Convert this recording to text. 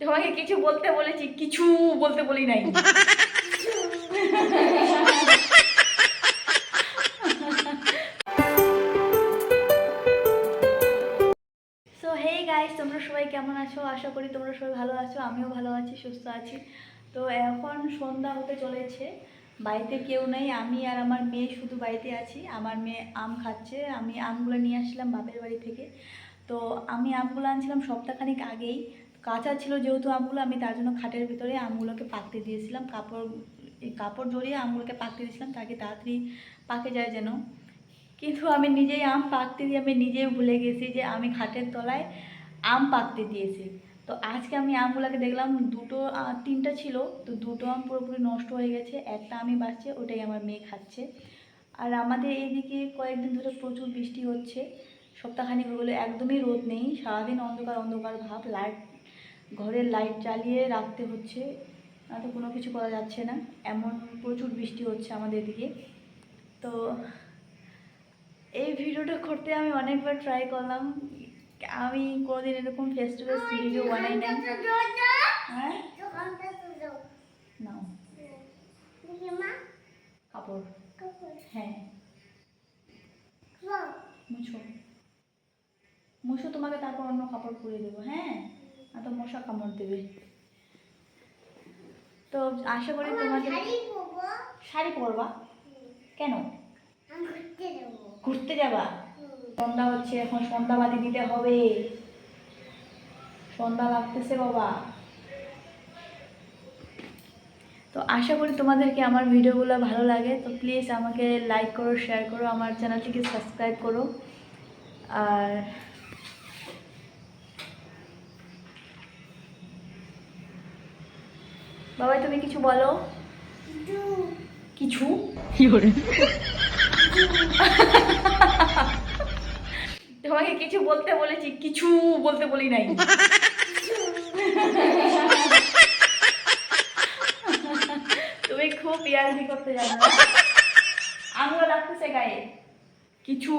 তোমাকে কিছু বলতে বলেছি, কিছু বলতে বলি নাই। সো হেই গাইস তোমরা সবাই কেমন আছো? আশা করি তোমরা সবাই ভালো আছো, আমিও ভালো আছি, সুস্থ আছি। তো এখন সন্ধ্যা হতে চলেছে, বাড়িতে কেউ নেই, আমি আর আমার মেয়ে শুধু বাড়িতে আছি। আমার মেয়ে আম খাচ্ছে, আমি আমগুলো নিয়ে আসলাম বাপের বাড়ি থেকে। তো আমি আমগুলো আনছিলাম সপ্তাহখানিক আগেই কাঁচা ছিল যেহেতু আমগুলো আমি তার জন্য খাটের ভিতরে আমগুলোকে পাকতে দিয়েছিলাম। কাপড় কাপড় জড়িয়ে আমগুলোকে পাকতে দিয়েছিলাম, তাকে তাড়াতাড়ি পাকে যায় যেন। কিন্তু আমি নিজেই আম পাকতে দিয়ে আমি নিজেই ভুলে গেছি যে আমি খাটের তলায় আম পাকতে দিয়েছি। তো আজকে আমি আমগুলোকে দেখলাম দুটো তিনটা ছিল, তো দুটো আম পুরোপুরি নষ্ট হয়ে গেছে, একটা আমি বাঁচছে, ওটাই আমার মেয়ে খাচ্ছে। আর আমাদের এইদিকে কয়েকদিন ধরে প্রচুর বৃষ্টি হচ্ছে, সপ্তাহখানিক হয়ে একদমই রোদ নেই, সারাদিন অন্ধকার অন্ধকার ভাব, লাইট ঘরের লাইট জ্বালিয়ে রাখতে হচ্ছে না তো কোনো কিছু করা যাচ্ছে না। এমন প্রচুর বৃষ্টি হচ্ছে আমাদের এদিকে। তো এই ভিডিওটা করতে আমি অনেকবার ট্রাই করলাম। আমি কোনোদিন এরকম ফেস টু ফেস ভিডিও বানাই না। হ্যাঁ নাও কাপড়। হ্যাঁ। মুছো। মুছো তোমাকে তারপর অন্য কাপড় পরিয়ে দেবো হ্যাঁ? না তো মশা কামড় দেবে। তো আশা করি তোমাদের শাড়ি পরবা। কেন? ঘুরতে যাবা। সন্ধ্যা হচ্ছে এখন সন্ধ্যাবাতি দিতে হবে। সন্ধ্যা লাগতেছে বাবা। তো আশা করি তোমাদেরকে আমার ভিডিওগুলো ভালো লাগে। তো প্লিজ আমাকে লাইক করো শেয়ার করো আমার চ্যানেলটিকে সাবস্ক্রাইব করো। আর বাবাই তুমি কিছু বলো। কিছু। তোমাকে কিছু বলতে বলেছি কিছু বলতে বলি নাই। তুমি খুব ইয়ার্কি করতে জানো? আমিও লাগতেছে গায়ে। কিছু।